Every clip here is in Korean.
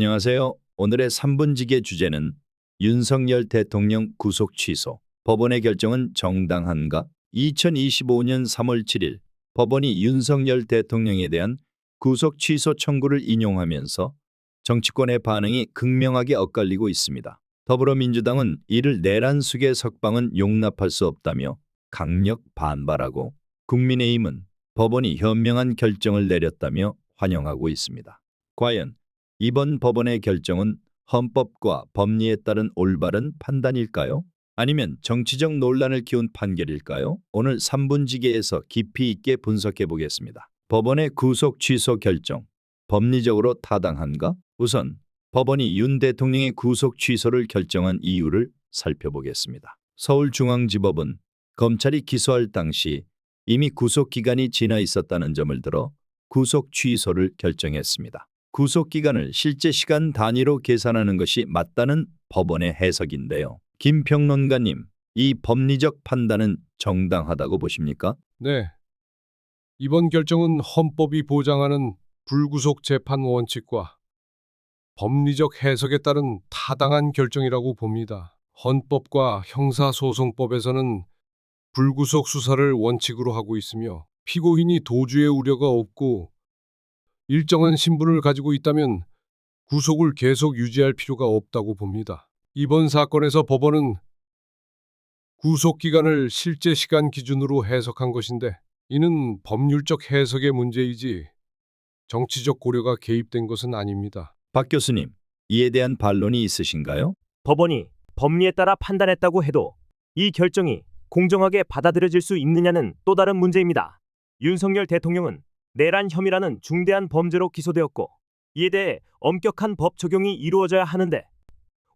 안녕하세요. 오늘의 3분지계 주제는 윤석열 대통령 구속 취소. 법원의 결정은 정당한가? 2025년 3월 7일 법원이 윤석열 대통령에 대한 구속 취소 청구를 인용하면서 정치권의 반응이 극명하게 엇갈리고 있습니다. 더불어민주당은 이를 내란 숙의 석방은 용납할 수 없다며 강력 반발하고 국민의힘은 법원이 현명한 결정을 내렸다며 환영하고 있습니다. 과연 이번 법원의 결정은 헌법과 법리에 따른 올바른 판단일까요? 아니면 정치적 논란을 키운 판결일까요? 오늘 3분지계에서 깊이 있게 분석해 보겠습니다. 법원의 구속 취소 결정, 법리적으로 타당한가? 우선 법원이 윤 대통령의 구속 취소를 결정한 이유를 살펴보겠습니다. 서울중앙지법은 검찰이 기소할 당시 이미 구속 기간이 지나 있었다는 점을 들어 구속 취소를 결정했습니다. 구속 기간을 실제 시간 단위로 계산하는 것이 맞다는 법원의 해석인데요. 김평론가님, 이 법리적 판단은 정당하다고 보십니까? 네. 이번 결정은 헌법이 보장하는 불구속 재판 원칙과 법리적 해석에 따른 타당한 결정이라고 봅니다. 헌법과 형사소송법에서는 불구속 수사를 원칙으로 하고 있으며 피고인이 도주의 우려가 없고 일정한 신분을 가지고 있다면 구속을 계속 유지할 필요가 없다고 봅니다. 이번 사건에서 법원은 구속 기간을 실제 시간 기준으로 해석한 것인데 이는 법률적 해석의 문제이지 정치적 고려가 개입된 것은 아닙니다. 박 교수님, 이에 대한 반론이 있으신가요? 법원이 법리에 따라 판단했다고 해도 이 결정이 공정하게 받아들여질 수 있느냐는 또 다른 문제입니다. 윤석열 대통령은 내란 혐의라는 중대한 범죄로 기소되었고 이에 대해 엄격한 법 적용이 이루어져야 하는데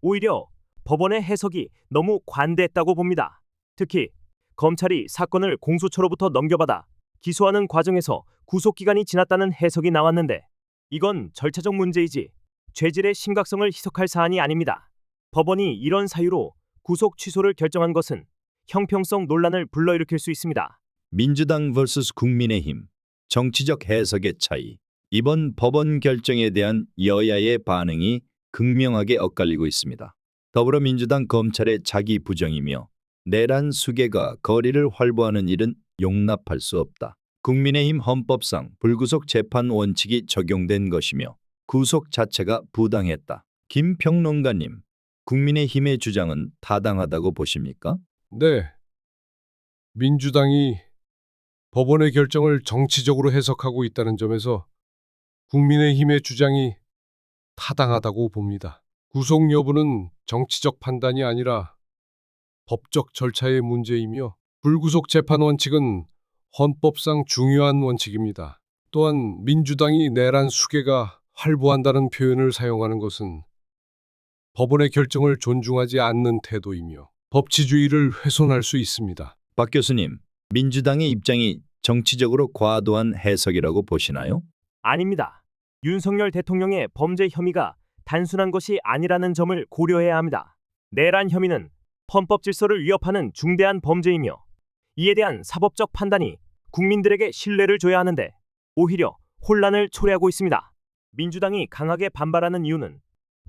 오히려 법원의 해석이 너무 관대했다고 봅니다. 특히 검찰이 사건을 공수처로부터 넘겨받아 기소하는 과정에서 구속 기간이 지났다는 해석이 나왔는데 이건 절차적 문제이지 죄질의 심각성을 희석할 사안이 아닙니다. 법원이 이런 사유로 구속 취소를 결정한 것은 형평성 논란을 불러일으킬 수 있습니다. 민주당 vs 국민의힘 정치적 해석의 차이. 이번 법원 결정에 대한 여야의 반응이 극명하게 엇갈리고 있습니다. 더불어민주당 검찰의 자기 부정이며 내란 수계가 거리를 활보하는 일은 용납할 수 없다. 국민의힘 헌법상 불구속 재판 원칙이 적용된 것이며 구속 자체가 부당했다. 김평론가님, 국민의힘의 주장은 타당하다고 보십니까? 네. 민주당이 법원의 결정을 정치적으로 해석하고 있다는 점에서 국민의힘의 주장이 타당하다고 봅니다. 구속 여부는 정치적 판단이 아니라 법적 절차의 문제이며 불구속 재판 원칙은 헌법상 중요한 원칙입니다. 또한 민주당이 내란 수계가 활보한다는 표현을 사용하는 것은 법원의 결정을 존중하지 않는 태도이며 법치주의를 훼손할 수 있습니다. 박 교수님, 민주당의 입장이 정치적으로 과도한 해석이라고 보시나요? 아닙니다. 윤석열 대통령의 범죄 혐의가 단순한 것이 아니라는 점을 고려해야 합니다. 내란 혐의는 헌법 질서를 위협하는 중대한 범죄이며 이에 대한 사법적 판단이 국민들에게 신뢰를 줘야 하는데 오히려 혼란을 초래하고 있습니다. 민주당이 강하게 반발하는 이유는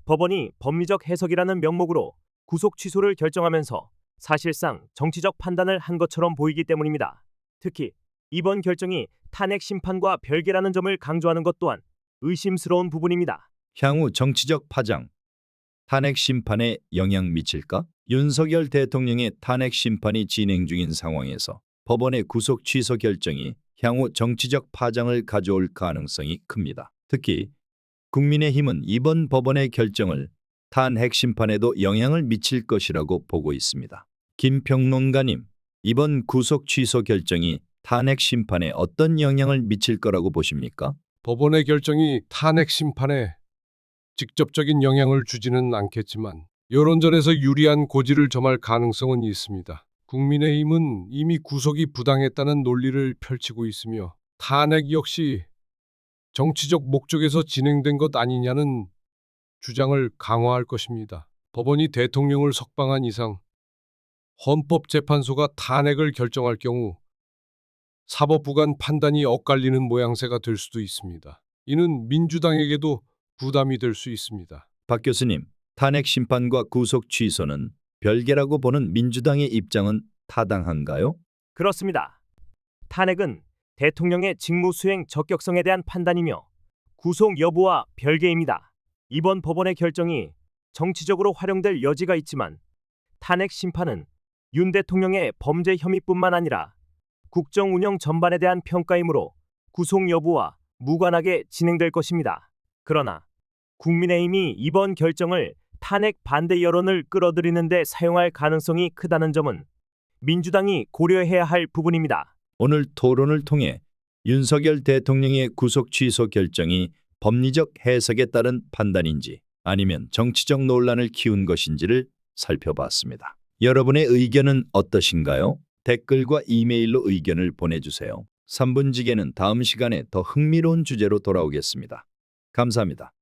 법원이 법리적 해석이라는 명목으로 구속 취소를 결정하면서 사실상 정치적 판단을 한 것처럼 보이기 때문입니다. 특히 이번 결정이 탄핵 심판과 별개라는 점을 강조하는 것 또한 의심스러운 부분입니다. 향후 정치적 파장, 탄핵 심판에 영향 미칠까? 윤석열 대통령의 탄핵 심판이 진행 중인 상황에서 법원의 구속 취소 결정이 향후 정치적 파장을 가져올 가능성이 큽니다. 특히 국민의힘은 이번 법원의 결정을 탄핵 심판에도 영향을 미칠 것이라고 보고 있습니다. 김평론가님, 이번 구속 취소 결정이 탄핵 심판에 어떤 영향을 미칠 거라고 보십니까? 법원의 결정이 탄핵 심판에 직접적인 영향을 주지는 않겠지만 여론전에서 유리한 고지를 점할 가능성은 있습니다. 국민의힘은 이미 구속이 부당했다는 논리를 펼치고 있으며 탄핵 역시 정치적 목적에서 진행된 것 아니냐는 주장을 강화할 것입니다. 법원이 대통령을 석방한 이상 헌법재판소가 탄핵을 결정할 경우 사법부 간 판단이 엇갈리는 모양새가 될 수도 있습니다. 이는 민주당에게도 부담이 될 수 있습니다. 박 교수님, 탄핵 심판과 구속 취소는 별개라고 보는 민주당의 입장은 타당한가요? 그렇습니다. 탄핵은 대통령의 직무 수행 적격성에 대한 판단이며 구속 여부와 별개입니다. 이번 법원의 결정이 정치적으로 활용될 여지가 있지만 탄핵 심판은 윤 대통령의 범죄 혐의뿐만 아니라 국정 운영 전반에 대한 평가이므로 구속 여부와 무관하게 진행될 것입니다. 그러나 국민의힘이 이번 결정을 탄핵 반대 여론을 끌어들이는 데 사용할 가능성이 크다는 점은 민주당이 고려해야 할 부분입니다. 오늘 토론을 통해 윤석열 대통령의 구속 취소 결정이 법리적 해석에 따른 판단인지 아니면 정치적 논란을 키운 것인지를 살펴봤습니다. 여러분의 의견은 어떠신가요? 댓글과 이메일로 의견을 보내주세요. 3분지계는 다음 시간에 더 흥미로운 주제로 돌아오겠습니다. 감사합니다.